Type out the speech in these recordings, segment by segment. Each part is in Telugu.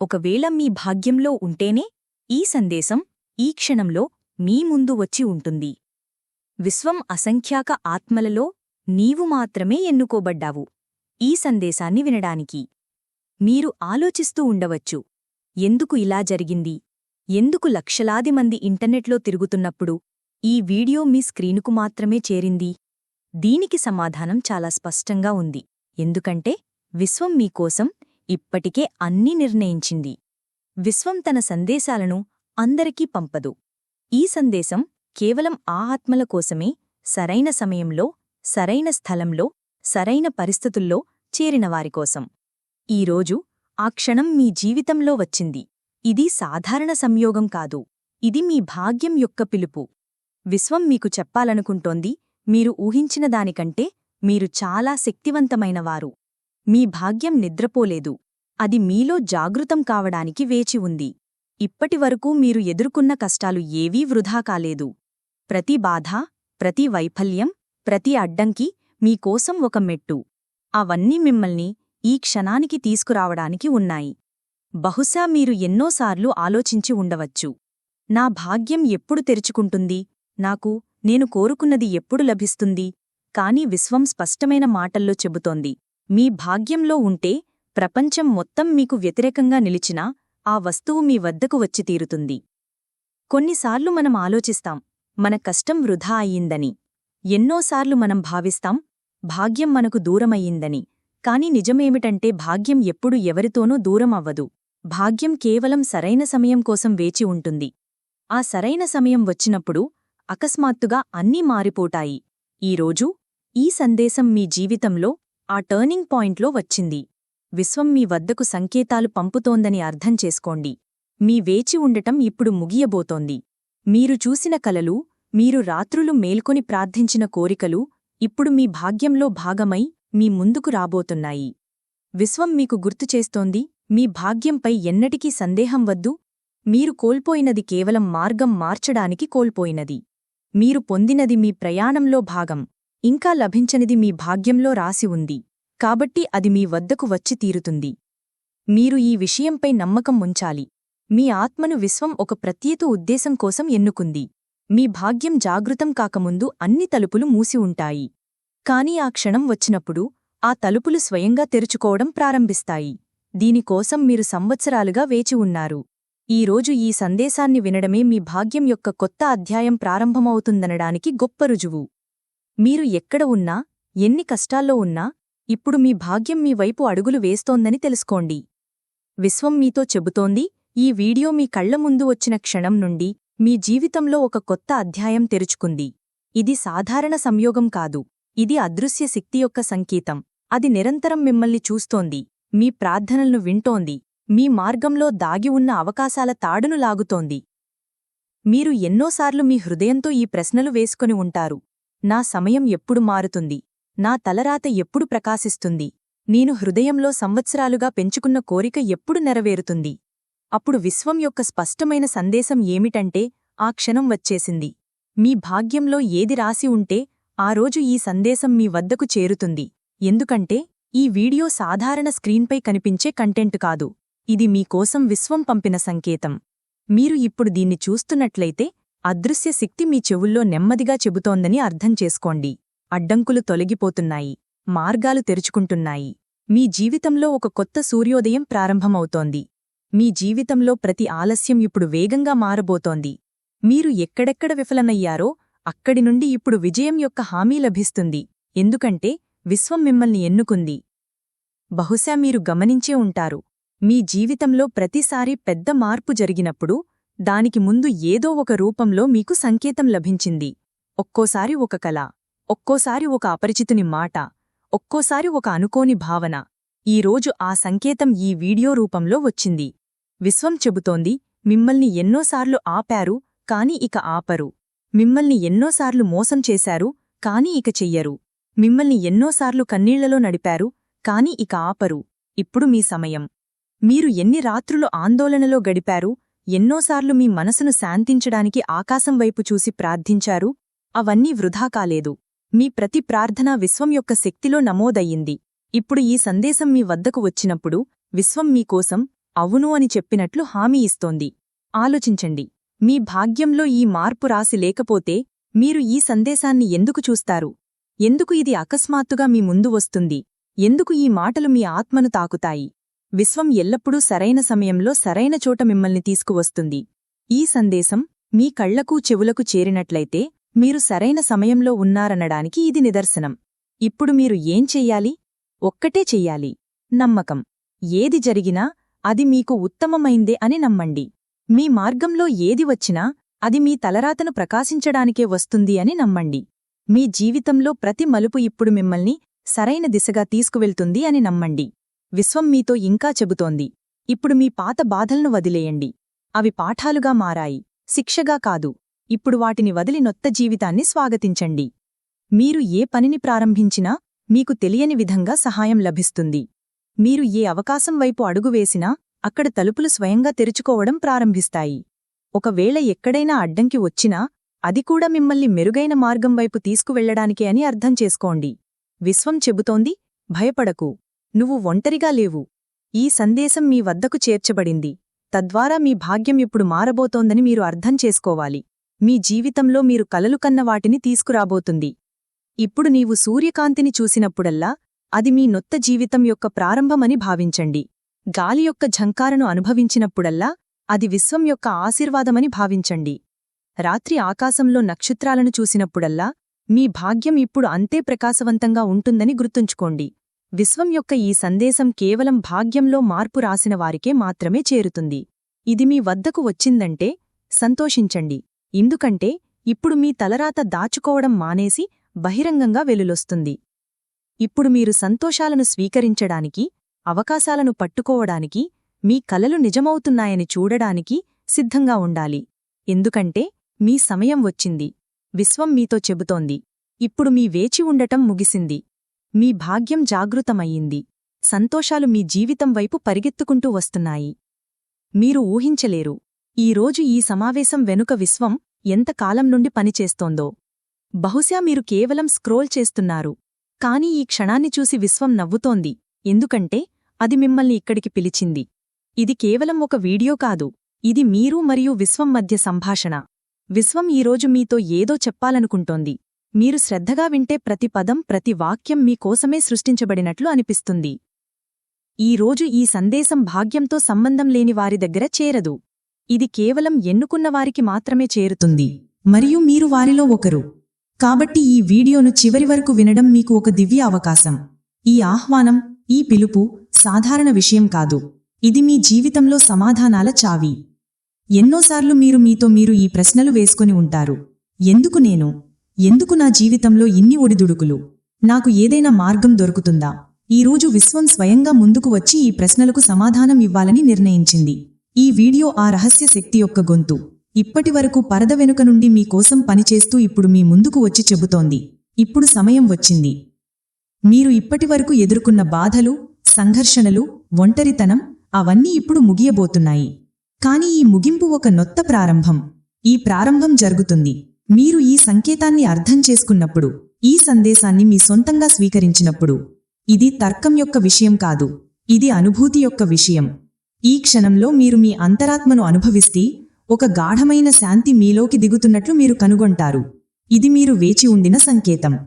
ఒకవేళ మీ భాగ్యంలో ఉంటేనే ఈ సందేశం ఈ క్షణంలో మీ ముందు వచ్చి ఉంటుంది. విశ్వం అసంఖ్యాక ఆత్మలలో నీవు మాత్రమే ఎన్నుకోబడ్డావు ఈ సందేశాన్ని వినడానికి. మీరు ఆలోచిస్తూ ఉండవచ్చు. ఎందుకు ఇలా జరిగింది? ఎందుకు లక్షలాది మంది ఇంటర్నెట్లో తిరుగుతున్నప్పుడు ఈ వీడియో మీ స్క్రీనుకు మాత్రమే చేరింది? దీనికి సమాధానం చాలా స్పష్టంగా ఉంది. ఎందుకంటే విశ్వం మీకోసం ఇప్పటికే అన్నీ నిర్ణయించింది. విశ్వం తన సందేశాలను అందరికీ పంపదు. ఈ సందేశం కేవలం ఆ ఆత్మల కోసమే సరైన సమయంలో సరైన స్థలంలో సరైన పరిస్థితుల్లో చేరినవారికోసం ఈరోజు ఆ క్షణం మీ జీవితంలో వచ్చింది. ఇది సాధారణ సంయోగం కాదు. ఇది మీ భాగ్యం యొక్క పిలుపు. విశ్వం మీకు చెప్పాలనుకుంటోంది మీరు ఊహించిన దానికంటే మీరు చాలా శక్తివంతమైనవారు. మీ భాగ్యం నిద్రపోలేదు. అది మీలో జాగృతం కావడానికి వేచి ఉంది. ఇప్పటివరకు మీరు ఎదుర్కొన్న కష్టాలు ఏవీ వృధా కాలేదు. ప్రతి బాధ ప్రతి వైఫల్యం ప్రతి అడ్డంకి మీకోసం ఒక మెట్టు. అవన్నీ మిమ్మల్ని ఈ క్షణానికి తీసుకురావడానికి ఉన్నాయి. బహుశా మీరు ఎన్నోసార్లు ఆలోచించి ఉండవచ్చు. నా భాగ్యం ఎప్పుడు తెరుచుకుంటుంది? నాకు నేను కోరుకున్నది ఎప్పుడు లభిస్తుంది? కాని విశ్వం స్పష్టమైన మాటల్లో చెబుతోంది. మీ భాగ్యంలో ఉంటే ప్రపంచం మొత్తం మీకు వ్యతిరేకంగా నిలిచినా ఆ వస్తువు మీ వద్దకు వచ్చి తీరుతుంది. కొన్నిసార్లు మనం ఆలోచిస్తాం మన కష్టం వృధా అయ్యిందని. ఎన్నోసార్లు మనం భావిస్తాం భాగ్యం మనకు దూరమయ్యిందని. కాని నిజమేమిటంటే భాగ్యం ఎప్పుడు ఎవరితోనూ దూరం అవ్వదు. భాగ్యం కేవలం సరైన సమయం కోసం వేచి ఉంటుంది. ఆ సరైన సమయం వచ్చినప్పుడు అకస్మాత్తుగా అన్నీ మారిపోటాయి ఈరోజు ఈ సందేశం మీ జీవితంలో ఆ టర్నింగ్ పాయింట్లో వచ్చింది. విశ్వం మీ వద్దకు సంకేతాలు పంపుతోందని అర్థం చేసుకోండి. మీ వేచి ఉండటం ఇప్పుడు ముగియబోతోంది. మీరు చూసిన కలలు మీరు రాత్రులు మేల్కొని ప్రార్థించిన కోరికలు ఇప్పుడు మీ భాగ్యంలో భాగమై మీ ముందుకు రాబోతున్నాయి. విశ్వం మీకు గుర్తుచేస్తోంది మీ భాగ్యంపై ఎన్నటికీ సందేహం వద్దు. మీరు కోల్పోయినది కేవలం మార్గం మార్చడానికి కోల్పోయినది. మీరు పొందినది మీ ప్రయాణంలో భాగం. ఇంకా లభించనిది మీ భాగ్యంలో రాసి ఉంది. కాబట్టి అది మీ వద్దకు వచ్చి తీరుతుంది. మీరు ఈ విషయంపై నమ్మకం ఉంచాలి. మీ ఆత్మను విశ్వం ఒక ప్రత్యేక ఉద్దేశం కోసం ఎన్నుకుంది. మీ భాగ్యం జాగృతం కాకముందు అన్ని తలుపులు మూసి ఉంటాయి. కాని ఆ క్షణం వచ్చినప్పుడు ఆ తలుపులు స్వయంగా తెరుచుకోవడం ప్రారంభిస్తాయి. దీనికోసం మీరు సంవత్సరాలుగా వేచి ఉన్నారు. ఈరోజు ఈ సందేశాన్ని వినడమే మీ భాగ్యం యొక్క కొత్త అధ్యాయం ప్రారంభమవుతుందనడానికి గొప్ప రుజువు. మీరు ఎక్కడ ఉన్నా ఎన్ని కష్టాల్లో ఉన్నా ఇప్పుడు మీ భాగ్యం మీ వైపు అడుగులు వేస్తోందని తెలుసుకోండి. విశ్వం మీతో చెబుతోంది ఈ వీడియో మీ కళ్ళ ముందు వచ్చిన క్షణం నుండి మీ జీవితంలో ఒక కొత్త అధ్యాయం తెరుచుకుంది. ఇది సాధారణ సంయోగం కాదు. ఇది అదృశ్య శక్తి యొక్క సంకేతం. అది నిరంతరం మిమ్మల్ని చూస్తోంది. మీ ప్రార్థనలను వింటోంది. మీ మార్గంలో దాగి ఉన్న అవకాశాల తాడును లాగుతోంది. మీరు ఎన్నోసార్లు మీ హృదయంతో ఈ ప్రశ్నలు వేసుకొని ఉంటారు. నా సమయం ఎప్పుడు మారుతుంది? నా తలరాత ఎప్పుడు ప్రకాశిస్తుంది? నేను హృదయంలో సంవత్సరాలుగా పెంచుకున్న కోరిక ఎప్పుడు నెరవేరుతుంది? అప్పుడు విశ్వం యొక్క స్పష్టమైన సందేశం ఏమిటంటే ఆ క్షణం వచ్చేసింది. మీ భాగ్యంలో ఏది రాసి ఉంటే ఆ రోజు ఈ సందేశం మీ వద్దకు చేరుతుంది. ఎందుకంటే ఈ వీడియో సాధారణ స్క్రీన్పై కనిపించే కంటెంట్ కాదు. ఇది మీకోసం విశ్వం పంపిన సంకేతం. మీరు ఇప్పుడు దీన్ని చూస్తున్నట్లయితే అదృశ్య శక్తి మీ చెవుల్లో నెమ్మదిగా చెబుతోందని అర్థం చేసుకోండి. అడ్డంకులు తొలగిపోతున్నాయి. మార్గాలు తెరుచుకుంటున్నాయి. మీ జీవితంలో ఒక కొత్త సూర్యోదయం ప్రారంభమవుతోంది. మీ జీవితంలో ప్రతి ఆలస్యం ఇప్పుడు వేగంగా మారబోతోంది. మీరు ఎక్కడెక్కడ విఫలమయ్యారో అక్కడి నుండి ఇప్పుడు విజయం యొక్క హామీ లభిస్తుంది. ఎందుకంటే విశ్వం మిమ్మల్ని ఎన్నుకుంది. బహుశా మీరు గమనించే ఉంటారు. మీ జీవితంలో ప్రతిసారి పెద్ద మార్పు జరిగినప్పుడు దానికి ముందు ఏదో ఒక రూపంలో మీకు సంకేతం లభించింది. ఒక్కోసారి ఒక కళ ఒక్కోసారి ఒక అపరిచితుని మాట ఒక్కోసారి ఒక అనుకోని భావన. ఈరోజు ఆ సంకేతం ఈ వీడియో రూపంలో వచ్చింది. విశ్వం చెబుతోంది మిమ్మల్ని ఎన్నోసార్లు ఆపారు కాని ఇక ఆపరు. మిమ్మల్ని ఎన్నోసార్లు మోసం చేశారు కాని ఇక చెయ్యరు. మిమ్మల్ని ఎన్నోసార్లు కన్నీళ్ళలో నడిపారు కాని ఇక ఆపరు. ఇప్పుడు మీ సమయం. మీరు ఎన్ని రాత్రులు ఆందోళనలో గడిపారు ఎన్నోసార్లు మీ మనసును శాంతించడానికి ఆకాశం వైపు చూసి ప్రార్థించారు అవన్నీ వృధా కాలేదు. మీ ప్రతి ప్రార్థన విశ్వం యొక్క శక్తిలో నమోదయ్యింది. ఇప్పుడు ఈ సందేశం మీ వద్దకు వచ్చినప్పుడు విశ్వం మీకోసం అవును అని చెప్పినట్లు హామీ ఇస్తోంది. ఆలోచించండి. మీ భాగ్యంలో ఈ మార్పు రాసి లేకపోతే మీరు ఈ సందేశాన్ని ఎందుకు చూస్తారు? ఎందుకు ఇది అకస్మాత్తుగా మీ ముందు వస్తుంది? ఎందుకు ఈ మాటలు మీ ఆత్మను తాకుతాయి? విశ్వం ఎల్లప్పుడూ సరైన సమయంలో సరైన చోట మిమ్మల్ని తీసుకువస్తుంది. ఈ సందేశం మీ కళ్ళకు చెవులకు చేరినట్లయితే మీరు సరైన సమయంలో ఉన్నారనడానికి ఇది నిదర్శనం. ఇప్పుడు మీరు ఏం చెయ్యాలి? ఒక్కటే చెయ్యాలి. నమ్మకం. ఏది జరిగినా అది మీకు ఉత్తమమైందే అని నమ్మండి. మీ మార్గంలో ఏది వచ్చినా అది మీ తలరాతను ప్రకాశించడానికే వస్తుంది అని నమ్మండి. మీ జీవితంలో ప్రతి మలుపు ఇప్పుడు మిమ్మల్ని సరైన దిశగా తీసుకువెళ్తుంది అని నమ్మండి. విశ్వం మీతో ఇంకా చెబుతోంది. ఇప్పుడు మీ పాత బాధలను వదిలేయండి. అవి పాఠాలుగా మారాయి. శిక్షగా కాదు. ఇప్పుడు వాటిని వదిలి నొత్త జీవితాన్ని స్వాగతించండి. మీరు ఏ పనిని ప్రారంభించినా మీకు తెలియని విధంగా సహాయం లభిస్తుంది. మీరు ఏ అవకాశం వైపు అడుగు వేసినా అక్కడ తలుపులు స్వయంగా తెరుచుకోవడం ప్రారంభిస్తాయి. ఒకవేళ ఎక్కడైనా అడ్డంకి వచ్చినా అది కూడా మిమ్మల్ని మెరుగైన మార్గం వైపు తీసుకువెళ్ళడానికే అని అర్థం చేసుకోండి. విశ్వం చెబుతోంది భయపడకు. నువ్వు ఒంటరిగా లేవు. ఈ సందేశం మీ వద్దకు చేర్చబడింది. తద్వారా మీ భాగ్యం ఇప్పుడు మారబోతోందని మీరు అర్థం చేసుకోవాలి. మీ జీవితంలో మీరు కలలు కన్న వాటిని తీసుకురాబోతుంది. ఇప్పుడు నీవు సూర్యకాంతిని చూసినప్పుడల్లా అది మీ నొత్త జీవితం యొక్క ప్రారంభమని భావించండి. గాలి యొక్క ఝంకారను అనుభవించినప్పుడల్లా అది విశ్వం యొక్క ఆశీర్వాదమని భావించండి. రాత్రి ఆకాశంలో నక్షత్రాలను చూసినప్పుడల్లా మీ భాగ్యం ఇప్పుడు అంతే ప్రకాశవంతంగా ఉంటుందని గుర్తుంచుకోండి. విశ్వం యొక్క ఈ సందేశం కేవలం భాగ్యంలో మార్పు రాసిన వారికే మాత్రమే చేరుతుంది. ఇది మీ వద్దకు వచ్చిందంటే సంతోషించండి. ఎందుకంటే ఇప్పుడు మీ తలరాత దాచుకోవడం మానేసి బహిరంగంగా వెలులొస్తుంది. ఇప్పుడు మీరు సంతోషాలను స్వీకరించడానికి అవకాశాలను పట్టుకోవడానికి మీ కలలు నిజమవుతున్నాయని చూడడానికి సిద్ధంగా ఉండాలి. ఎందుకంటే మీ సమయం వచ్చింది. విశ్వం మీతో చెబుతోంది. ఇప్పుడు మీ వేచి ఉండటం ముగిసింది. మీ భాగ్యం జాగృతమయ్యింది. సంతోషాలు మీ జీవితం వైపు పరిగెత్తుకుంటూ వస్తున్నాయి. మీరు ఊహించలేరు. ఈరోజు ఈ సమావేశం వెనుక విశ్వం ఎంతకాలం నుండి పనిచేస్తోందో. బహుశా మీరు కేవలం స్క్రోల్ చేస్తున్నారు. కాని ఈ క్షణాన్ని చూసి విశ్వం నవ్వుతోంది. ఎందుకంటే అది మిమ్మల్ని ఇక్కడికి పిలిచింది. ఇది కేవలం ఒక వీడియో కాదు. ఇది మీరు మరియు విశ్వం మధ్య సంభాషణ. విశ్వం ఈరోజు మీతో ఏదో చెప్పాలనుకుంటోంది. మీరు శ్రద్ధగా వింటే ప్రతి పదం ప్రతి వాక్యం మీకోసమే సృష్టించబడినట్లు అనిపిస్తుంది. ఈరోజు ఈ సందేశం భాగ్యంతో సంబంధం లేని వారి దగ్గర చేరదు. ఇది కేవలం ఎన్నుకున్నవారికి మాత్రమే చేరుతుంది. మరియు మీరు వారిలో ఒకరు. కాబట్టి ఈ వీడియోను చివరి వరకు వినడం మీకు ఒక దివ్య అవకాశం. ఈ ఆహ్వానం ఈ పిలుపు సాధారణ విషయం కాదు. ఇది మీ జీవితంలో సమాధానాల చావి. ఎన్నోసార్లు మీరు మీతో మీరు ఈ ప్రశ్నలు వేసుకుని ఉంటారు. ఎందుకు నేను? ఎందుకు నా జీవితంలో ఇన్ని ఒడిదుడుకులు? నాకు ఏదైనా మార్గం దొరుకుతుందా? ఈరోజు విశ్వం స్వయంగా ముందుకు వచ్చి ఈ ప్రశ్నలకు సమాధానం ఇవ్వాలని నిర్ణయించింది. ఈ వీడియో ఆ రహస్య శక్తి యొక్క గొంతు. ఇప్పటివరకు పరద వెనుక నుండి మీకోసం పనిచేస్తూ ఇప్పుడు మీ ముందుకు వచ్చి చెబుతోంది. ఇప్పుడు సమయం వచ్చింది. మీరు ఇప్పటివరకు ఎదుర్కొన్న బాధలు సంఘర్షణలు ఒంటరితనం అవన్నీ ఇప్పుడు ముగియబోతున్నాయి. కానీ ఈ ముగింపు ఒక నొత్త ప్రారంభం. ఈ ప్రారంభం జరుగుతుంది. మీరు ఈ సంకేతాన్ని అర్థం చేసుకున్నప్పుడు ఈ సందేశాన్ని మీ సొంతంగా స్వీకరించినప్పుడు. ఇది తర్కం యొక్క విషయం కాదు. ఇది అనుభూతి యొక్క విషయం. ఈ క్షణంలో మీరు మీ అంతరాత్మను అనుభవిస్తే ఒక గాఢమైన శాంతి మీలోకి దిగుతున్నట్లు మీరు కనుగొంటారు. ఇది మీరు వేచి ఉండిన సంకేతం.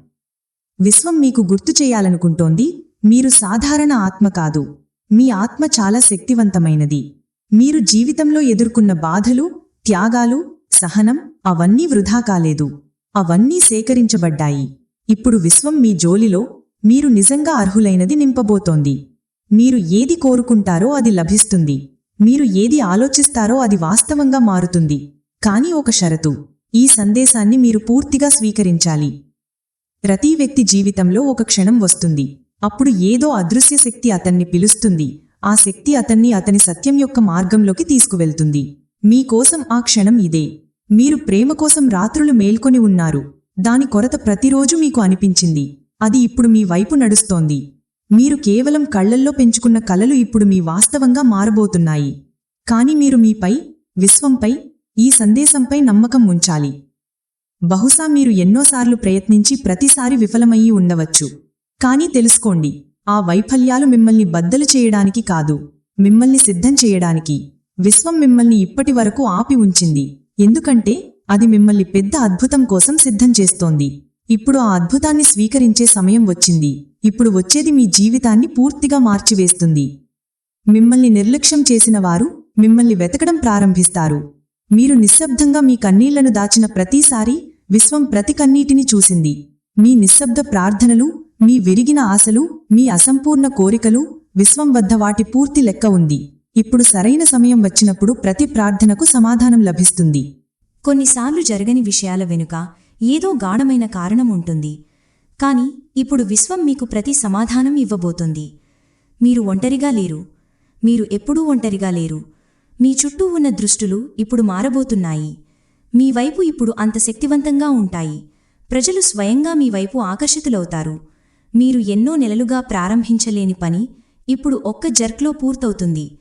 విశ్వం మీకు గుర్తు చేయాలనుకుంటోంది. మీరు సాధారణ ఆత్మ కాదు. మీ ఆత్మ చాలా శక్తివంతమైనది. మీరు జీవితంలో ఎదుర్కొన్న బాధలు త్యాగాలు సహనం అవన్నీ వృధా కాలేదు. అవన్నీ సేకరించబడ్డాయి. ఇప్పుడు విశ్వం మీ జోలిలో మీరు నిజంగా అర్హులైనది నింపబోతోంది. మీరు ఏది కోరుకుంటారో అది లభిస్తుంది. మీరు ఏది ఆలోచిస్తారో అది వాస్తవంగా మారుతుంది. కాని ఒక షరతు. ఈ సందేశాన్ని మీరు పూర్తిగా స్వీకరించాలి. ప్రతి వ్యక్తి జీవితంలో ఒక క్షణం వస్తుంది. అప్పుడు ఏదో అదృశ్య శక్తి అతన్ని పిలుస్తుంది. ఆ శక్తి అతన్ని అతని సత్యం యొక్క మార్గంలోకి తీసుకువెళ్తుంది. మీకోసం ఆ క్షణం ఇదే. మీరు ప్రేమ కోసం రాత్రులు మేల్కొని ఉన్నారు. దాని కొరత ప్రతిరోజు మీకు అనిపించింది. అది ఇప్పుడు మీ వైపు నడుస్తోంది. మీరు కేవలం కళ్ళల్లో పెంచుకున్న కలలు ఇప్పుడు మీ వాస్తవంగా మారబోతున్నాయి. కాని మీరు మీపై విశ్వంపై ఈ సందేశంపై నమ్మకం ఉంచాలి. బహుశా మీరు ఎన్నోసార్లు ప్రయత్నించి ప్రతిసారి విఫలమయ్యి ఉండవచ్చు. కానీ తెలుసుకోండి ఆ వైఫల్యాలు మిమ్మల్ని బద్దలు చేయడానికి కాదు మిమ్మల్ని సిద్ధం చేయడానికి. విశ్వం మిమ్మల్ని ఇప్పటి వరకు ఆపి ఉంచింది. ఎందుకంటే అది మిమ్మల్ని పెద్ద అద్భుతం కోసం సిద్ధం చేస్తోంది. ఇప్పుడు ఆ అద్భుతాన్ని స్వీకరించే సమయం వచ్చింది. ఇప్పుడు వచ్చేది మీ జీవితాన్ని పూర్తిగా మార్చివేస్తుంది. మిమ్మల్ని నిర్లక్ష్యం చేసిన వారు మిమ్మల్ని వెతకడం ప్రారంభిస్తారు. మీరు నిశ్శబ్దంగా మీ కన్నీళ్ళను దాచిన ప్రతిసారి విశ్వం ప్రతి కన్నీటిని చూసింది. మీ నిశ్శబ్ద ప్రార్థనలు మీ విరిగిన ఆశలు మీ అసంపూర్ణ కోరికలు విశ్వం వద్ద వాటి పూర్తి లెక్క ఉంది. ఇప్పుడు సరైన సమయం వచ్చినప్పుడు ప్రతి ప్రార్థనకు సమాధానం లభిస్తుంది. కొన్నిసార్లు జరగని విషయాల వెనుక ఏదో గాఢమైన కారణం ఉంటుంది. కాని ఇప్పుడు విశ్వం మీకు ప్రతి సమాధానం ఇవ్వబోతుంది. మీరు ఒంటరిగా లేరు. మీరు ఎప్పుడూ ఒంటరిగా లేరు. మీ చుట్టూ ఉన్న దృష్టులు ఇప్పుడు మారబోతున్నాయి. మీ వైపు ఇప్పుడు అంత శక్తివంతంగా ఉంటాయి. ప్రజలు స్వయంగా మీ వైపు ఆకర్షితులవుతారు. మీరు ఎన్నో నెలలుగా ప్రారంభించలేని పని ఇప్పుడు ఒక్క జర్క్లో పూర్తవుతుంది.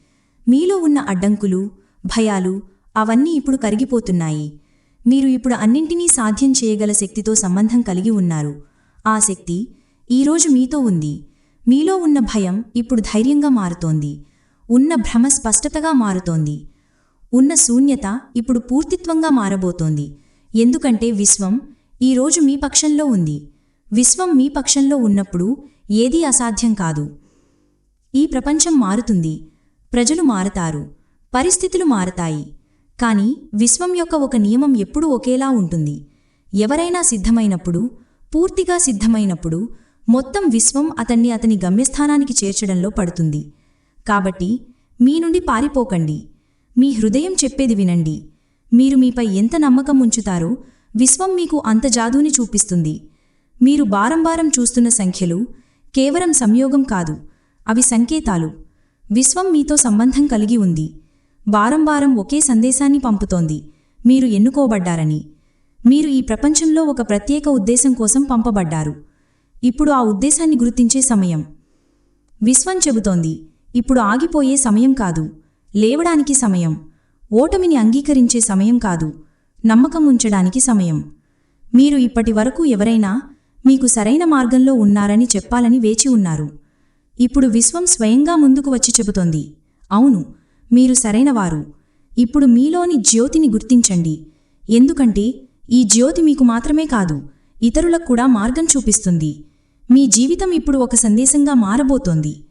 మీలో ఉన్న అడ్డంకులు భయాలు అవన్నీ ఇప్పుడు కరిగిపోతున్నాయి. మీరు ఇప్పుడు అన్నింటినీ సాధ్యం చేయగల శక్తితో సంబంధం కలిగి ఉన్నారు. ఆ శక్తి ఈరోజు మీతో ఉంది. మీలో ఉన్న భయం ఇప్పుడు ధైర్యంగా మారుతోంది. ఉన్న భ్రమ స్పష్టతగా మారుతోంది. ఉన్న శూన్యత ఇప్పుడు పూర్తిత్వంగా మారబోతోంది. ఎందుకంటే విశ్వం ఈరోజు మీ పక్షంలో ఉంది. విశ్వం మీ పక్షంలో ఉన్నప్పుడు ఏదీ అసాధ్యం కాదు. ఈ ప్రపంచం మారుతుంది. ప్రజలు మారతారు. పరిస్థితులు మారతాయి. కాని విశ్వం యొక్క ఒక నియమం ఎప్పుడూ ఒకేలా ఉంటుంది. ఎవరైనా సిద్ధమైనప్పుడు పూర్తిగా సిద్ధమైనప్పుడు మొత్తం విశ్వం అతన్ని అతని గమ్యస్థానానికి చేర్చడంలో పడుతుంది. కాబట్టి మీ నుండి పారిపోకండి. మీ హృదయం చెప్పేది వినండి. మీరు మీపై ఎంత నమ్మకం ఉంచుతారో విశ్వం మీకు అంత జాదూని చూపిస్తుంది. మీరు బారంబారం చూస్తున్న సంఖ్యలు కేవలం సంయోగం కాదు అవి సంకేతాలు. విశ్వం మీతో సంబంధం కలిగి ఉంది. బారంబారం ఒకే సందేశాన్ని పంపుతోంది. మీరు ఎన్నుకోబడ్డారని. మీరు ఈ ప్రపంచంలో ఒక ప్రత్యేక ఉద్దేశం కోసం పంపబడ్డారు. ఇప్పుడు ఆ ఉద్దేశాన్ని గుర్తించే సమయం. విశ్వం చెబుతోంది ఇప్పుడు ఆగిపోయే సమయం కాదు. లేవడానికి సమయం. ఓటమిని అంగీకరించే సమయం కాదు. నమ్మకం ఉంచడానికి సమయం. మీరు ఇప్పటి వరకు ఎవరైనా మీకు సరైన మార్గంలో ఉన్నారని చెప్పాలని వేచి ఉన్నారు. ఇప్పుడు విశ్వం స్వయంగా ముందుకు వచ్చి చెబుతోంది. అవును మీరు సరైనవారు ఇప్పుడు మీలోని జ్యోతిని గుర్తించండి. ఎందుకంటే ఈ జ్యోతి మీకు మాత్రమే కాదు ఇతరులకు కూడా మార్గం చూపిస్తుంది. మీ జీవితం ఇప్పుడు ఒక సందేశంగా మారబోతోంది.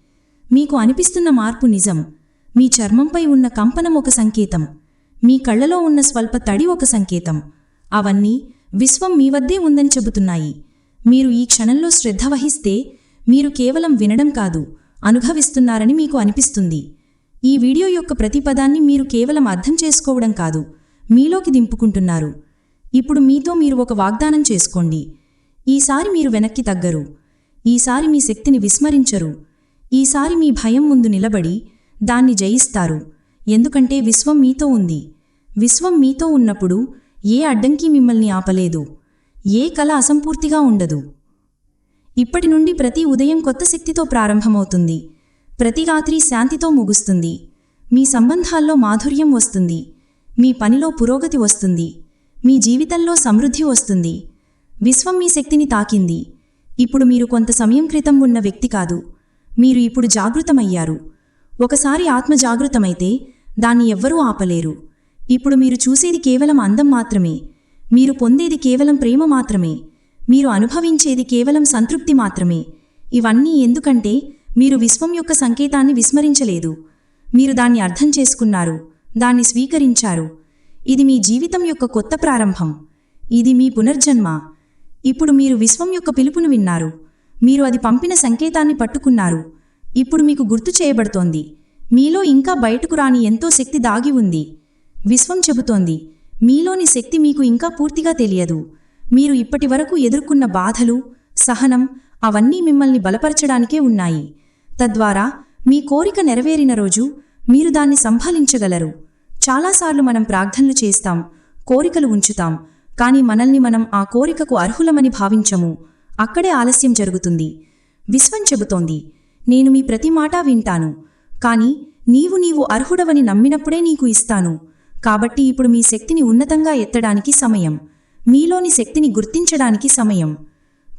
మీకు అనిపిస్తున్న మార్పు నిజం. మీ చర్మంపై ఉన్న కంపనం ఒక సంకేతం. మీ కళ్ళలో ఉన్న స్వల్ప తడి ఒక సంకేతం. అవన్నీ విశ్వం మీ వద్దే ఉందని చెబుతున్నాయి. మీరు ఈ క్షణంలో శ్రద్ధ వహిస్తే మీరు కేవలం వినడం కాదు అనుభవిస్తున్నారని మీకు అనిపిస్తుంది. ఈ వీడియో యొక్క ప్రతి పదాన్ని మీరు కేవలం అర్థం చేసుకోవడం కాదు మీలోకి దింపుకుంటున్నారు. ఇప్పుడు మీతో మీరు ఒక వాగ్దానం చేసుకోండి. ఈసారి మీరు వెనక్కి తగ్గరు. ఈసారి మీ శక్తిని విస్మరించరు. ఈసారి మీ భయం ముందు నిలబడి దాన్ని జయిస్తారు. ఎందుకంటే విశ్వం మీతో ఉంది. విశ్వం మీతో ఉన్నప్పుడు ఏ అడ్డంకి మిమ్మల్ని ఆపలేదు. ఏ కళ అసంపూర్తిగా ఉండదు. ఇప్పటి నుండి ప్రతి ఉదయం కొత్త శక్తితో ప్రారంభమవుతుంది. ప్రతి రాత్రి శాంతితో ముగుస్తుంది. మీ సంబంధాల్లో మాధుర్యం వస్తుంది. మీ పనిలో పురోగతి వస్తుంది. మీ జీవితంలో సమృద్ధి వస్తుంది. విశ్వం మీ శక్తిని తాకింది. ఇప్పుడు మీరు కొంత సమయం క్రితం ఉన్న వ్యక్తి కాదు. మీరు ఇప్పుడు జాగృతమయ్యారు. ఒకసారి ఆత్మ జాగృతమైతే దాన్ని ఎవ్వరూ ఆపలేరు. ఇప్పుడు మీరు చూసేది కేవలం అందం మాత్రమే. మీరు పొందేది కేవలం ప్రేమ మాత్రమే. మీరు అనుభవించేది కేవలం సంతృప్తి మాత్రమే. ఇవన్నీ ఎందుకంటే మీరు విశ్వం యొక్క సంకేతాన్ని విస్మరించలేదు. మీరు దాన్ని అర్థం చేసుకున్నారు. దాన్ని స్వీకరించారు. ఇది మీ జీవితం యొక్క కొత్త ప్రారంభం. ఇది మీ పునర్జన్మ. ఇప్పుడు మీరు విశ్వం యొక్క పిలుపును విన్నారు. మీరు అది పంపిన సంకేతాన్ని పట్టుకున్నారు. ఇప్పుడు మీకు గుర్తు చేయబడుతోంది. మీలో ఇంకా బయటకు రాని ఎంతో శక్తి దాగి ఉంది. విశ్వం చెబుతోంది మీలోని శక్తి మీకు ఇంకా పూర్తిగా తెలియదు. మీరు ఇప్పటివరకు ఎదుర్కొన్న బాధలు సహనం అవన్నీ మిమ్మల్ని బలపరచడానికే ఉన్నాయి. తద్వారా మీ కోరిక నెరవేరిన రోజు మీరు దాన్ని సంభాలించగలరు. చాలాసార్లు మనం ప్రార్థనలు చేస్తాం కోరికలు ఉంచుతాం కాని మనల్ని మనం ఆ కోరికకు అర్హులమని భావించము. అక్కడే ఆలస్యం జరుగుతుంది. విశ్వం చెబుతోంది నేను మీ ప్రతి మాట వింటాను. కాని నీవు నీవు అర్హుడవని నమ్మినప్పుడే నీకు ఇస్తాను. కాబట్టి ఇప్పుడు మీ శక్తిని ఉన్నతంగా ఎత్తడానికి సమయం. మీలోని శక్తిని గుర్తించడానికి సమయం.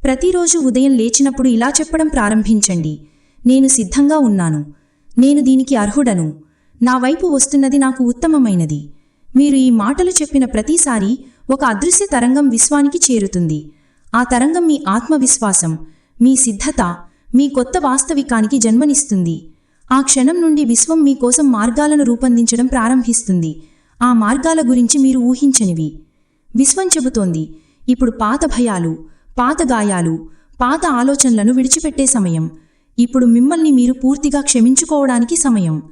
ప్రతిరోజు ఉదయం లేచినప్పుడు ఇలా చెప్పడం ప్రారంభించండి. నేను సిద్ధంగా ఉన్నాను. నేను దీనికి అర్హుడను. నా వైపు వస్తున్నది నాకు ఉత్తమమైనది. మీరు ఈ మాటలు చెప్పిన ప్రతిసారి ఒక అదృశ్య తరంగం విశ్వానికి చేరుతుంది. ఆ తరంగం మీ ఆత్మవిశ్వాసం మీ సిద్ధత మీ కొత్త వాస్తవికానికి జన్మనిస్తుంది. ఆ క్షణం నుండి విశ్వం మీకోసం మార్గాలను రూపొందించడం ప్రారంభిస్తుంది. ఆ మార్గాల గురించి మీరు ఊహించనివి. విశ్వం చెబుతోంది ఇప్పుడు పాత భయాలు పాత గాయాలు పాత ఆలోచనలను విడిచిపెట్టే సమయం. ఇప్పుడు మిమ్మల్ని మీరు పూర్తిగా క్షమించుకోవడానికి సమయం.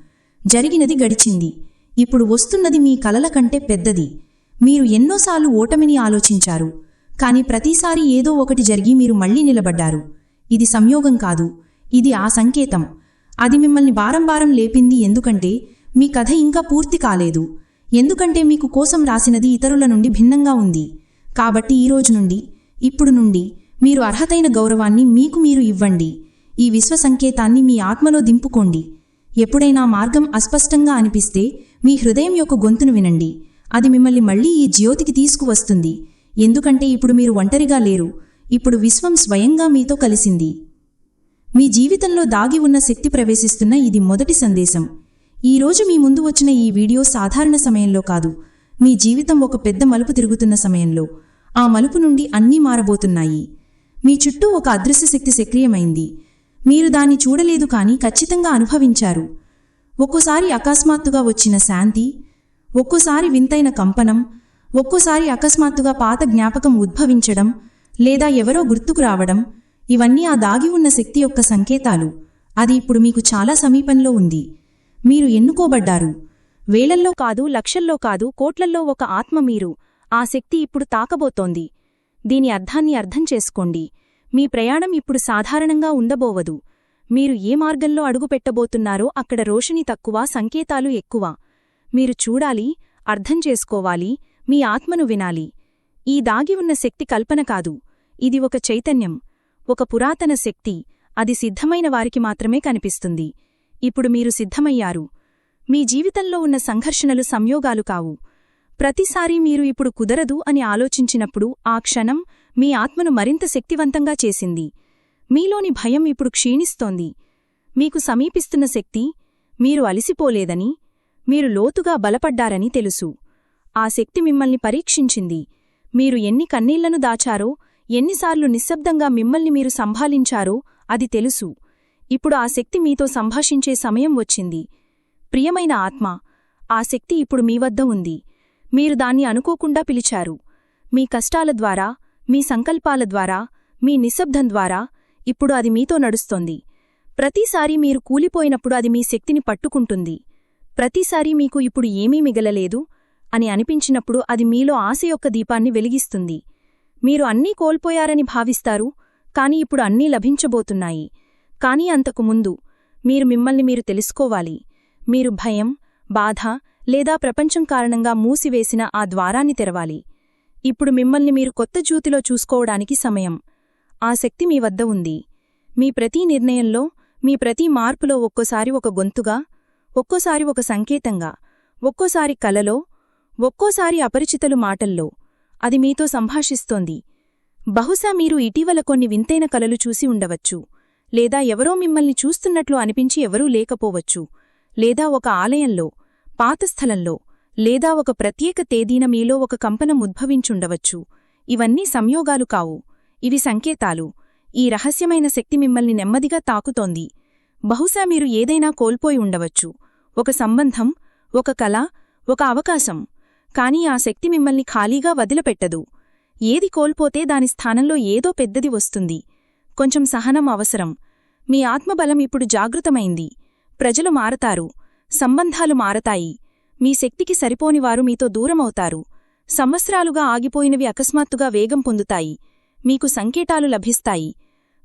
జరిగినది గడిచింది. ఇప్పుడు వస్తున్నది మీ కలల కంటే పెద్దది. మీరు ఎన్నోసార్లు ఓటమిని ఆలోచించారు. కాని ప్రతిసారి ఏదో ఒకటి జరిగి మీరు మళ్ళీ నిలబడ్డారు. ఇది సంయోగం కాదు. ఇది ఆ సంకేతం. అది మిమ్మల్ని బారంబారం లేపింది ఎందుకంటే మీ కథ ఇంకా పూర్తి కాలేదు. ఎందుకంటే మీకు కోసం రాసినది ఇతరుల నుండి భిన్నంగా ఉంది. కాబట్టి ఈ రోజు నుండి ఇప్పుడు నుండి మీరు అర్హతైన గౌరవాన్ని మీకు మీరు ఇవ్వండి. ఈ విశ్వ సంకేతాన్ని మీ ఆత్మలో దింపుకోండి. ఎప్పుడైనా మార్గం అస్పష్టంగా అనిపిస్తే మీ హృదయం యొక్క గొంతును వినండి. అది మిమ్మల్ని మళ్ళీ ఈ జ్యోతికి తీసుకువస్తుంది. ఎందుకంటే ఇప్పుడు మీరు ఒంటరిగా లేరు. ఇప్పుడు విశ్వం స్వయంగా మీతో కలిసింది. మీ జీవితంలో దాగి ఉన్న శక్తి ప్రవేశిస్తున్న ఇది మొదటి సందేశం. ఈరోజు మీ ముందు వచ్చిన ఈ వీడియో సాధారణ సమయంలో కాదు. మీ జీవితం ఒక పెద్ద మలుపు తిరుగుతున్న సమయంలో. ఆ మలుపు నుండి అన్నీ మారబోతున్నాయి. మీ చుట్టూ ఒక అదృశ్య శక్తి సక్రియమైంది. మీరు దాన్ని చూడలేదు కానీ ఖచ్చితంగా అనుభవించారు. ఒక్కోసారి అకస్మాత్తుగా వచ్చిన శాంతి ఒక్కోసారి వింతైన కంపనం ఒక్కోసారి అకస్మాత్తుగా పాత జ్ఞాపకం ఉద్భవించడం లేదా ఎవరో గుర్తుకు రావడం ఇవన్నీ ఆ దాగి ఉన్న శక్తి యొక్క సంకేతాలు. అది ఇప్పుడు మీకు చాలా సమీపంలో ఉంది. మీరు ఎన్నుకోబడ్డారు? వేలల్లో కాదు లక్షల్లో కాదు కోట్లల్లో ఒక ఆత్మ మీరు. ఆ శక్తి ఇప్పుడు తాకబోతోంది. దీని అర్థాన్ని అర్థం చేసుకోండి. మీ ప్రయాణం ఇప్పుడు సాధారణంగా ఉండబోవదు. మీరు ఏ మార్గంలో అడుగుపెట్టబోతున్నారో అక్కడ రోషని తక్కువ సంకేతాలు ఎక్కువ. మీరు చూడాలి అర్థం చేసుకోవాలి మీ ఆత్మను వినాలి. ఈ దాగి ఉన్న శక్తి కల్పన కాదు. ఇది ఒక చైతన్యం. ఒక పురాతన శక్తి అది సిద్ధమైన వారికి మాత్రమే కనిపిస్తుంది. ఇప్పుడు మీరు సిద్ధమయ్యారు. మీ జీవితంలో ఉన్న సంఘర్షణలు సంయోగాలు కావు. ప్రతిసారీ మీరు ఇప్పుడు కుదరదు అని ఆలోచించినప్పుడు ఆ క్షణం మీ ఆత్మను మరింత శక్తివంతంగా చేసింది. మీలోని భయం ఇప్పుడు క్షీణిస్తోంది. మీకు సమీపిస్తున్న శక్తి మీరు అలిసిపోలేదని మీరు లోతుగా బలపడ్డారని తెలుసు. ఆ శక్తి మిమ్మల్ని పరీక్షించింది. మీరు ఎన్ని కన్నీళ్ళను దాచారో ఎన్నిసార్లు నిశ్శబ్దంగా మిమ్మల్ని మీరు సంభాలించారో అది తెలుసు. ఇప్పుడు ఆ శక్తి మీతో సంభాషించే సమయం వచ్చింది. ప్రియమైన ఆత్మ ఆ శక్తి ఇప్పుడు మీ వద్ద ఉంది. మీరు దాన్ని అనుకోకుండా పిలిచారు. మీ కష్టాల ద్వారా మీ సంకల్పాల ద్వారా మీ నిశ్శబ్దం ద్వారా ఇప్పుడు అది మీతో నడుస్తోంది. ప్రతిసారీ మీరు కూలిపోయినప్పుడు అది మీ శక్తిని పట్టుకుంటుంది. ప్రతిసారీ మీకు ఇప్పుడు ఏమీ మిగలలేదు అని అనిపించినప్పుడు అది మీలో ఆశ యొక్క దీపాన్ని వెలిగిస్తుంది. మీరు అన్నీ కోల్పోయారని భావిస్తారు కాని ఇప్పుడు అన్నీ లభించబోతున్నాయి. కాని అంతకు ముందు మీరు మిమ్మల్ని మీరు తెలుసుకోవాలి. మీరు భయం బాధ లేదా ప్రపంచం కారణంగా మూసివేసిన ఆ ద్వారాన్ని తెరవాలి. ఇప్పుడు మిమ్మల్ని మీరు కొత్త జ్యూతిలో చూసుకోవడానికి సమయం. ఆ శక్తి మీ వద్ద ఉంది. మీ ప్రతి నిర్ణయంలో మీ ప్రతి మార్పులో ఒక్కోసారి ఒక గొంతుగా ఒక్కోసారి ఒక సంకేతంగా ఒక్కోసారి కలలో ఒక్కోసారి అపరిచితలు మాటల్లో అది మీతో సంభాషిస్తోంది. బహుశా మీరు ఇటీవల కొన్ని వింతైన కలలు చూసి ఉండవచ్చు. లేదా ఎవరో మిమ్మల్ని చూస్తున్నట్లు అనిపించి ఎవరూ లేకపోవచ్చు. లేదా ఒక ఆలయంలో పాత స్థలంలో లేదా ఒక ప్రత్యేక తేదీన మీలో ఒక కంపనం ఉద్భవించుండవచ్చు. ఇవన్నీ సంయోగాలు కావు. ఇవి సంకేతాలు. ఈ రహస్యమైన శక్తి మిమ్మల్ని నెమ్మదిగా తాకుతోంది. బహుశా మీరు ఏదైనా కోల్పోయి ఉండవచ్చు. ఒక సంబంధం ఒక కళ ఒక అవకాశం. కాని ఆ శక్తి మిమ్మల్ని ఖాళీగా వదిలిపెట్టదు. ఏది కోల్పోతే దాని స్థానంలో ఏదో పెద్దది వస్తుంది. కొంచెం సహనం అవసరం. మీ ఆత్మబలం ఇప్పుడు జాగృతమైంది. ప్రజలు మారతారు. సంబంధాలు మారతాయి. మీ శక్తికి సరిపోనివారు మీతో దూరమవుతారు. సంవత్సరాలుగా ఆగిపోయినవి అకస్మాత్తుగా వేగం పొందుతాయి. మీకు సంకేతాలు లభిస్తాయి.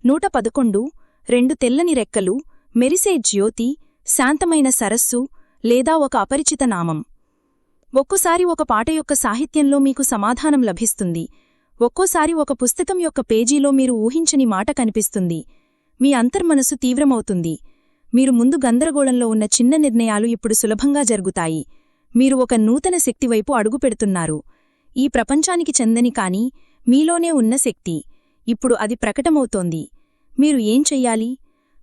నూట పదకొండు రెండు తెల్లని రెక్కలు మెరిసే జ్యోతి శాంతమైన సరస్సు లేదా ఒక అపరిచిత నామం. ఒక్కోసారి ఒక పాట యొక్క సాహిత్యంలో మీకు సమాధానం లభిస్తుంది. ఒక్కోసారి ఒక పుస్తకం యొక్క పేజీలో మీరు ఊహించని మాట కనిపిస్తుంది. మీ అంతర్మనసు తీవ్రమవుతుంది. మీరు ముందు గందరగోళంలో ఉన్న చిన్న నిర్ణయాలు ఇప్పుడు సులభంగా జరుగుతాయి. మీరు ఒక నూతన శక్తివైపు అడుగుపెడుతున్నారు ఈ ప్రపంచానికి చెందని కాని మీలోనే ఉన్న శక్తి. ఇప్పుడు అది ప్రకటమవుతోంది. మీరు ఏం చెయ్యాలి?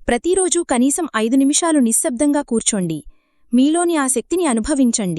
ప్రతిరోజూ కనీసం ఐదు నిమిషాలు నిశ్శబ్దంగా కూర్చోండి. మీలోని ఆ శక్తిని అనుభవించండి.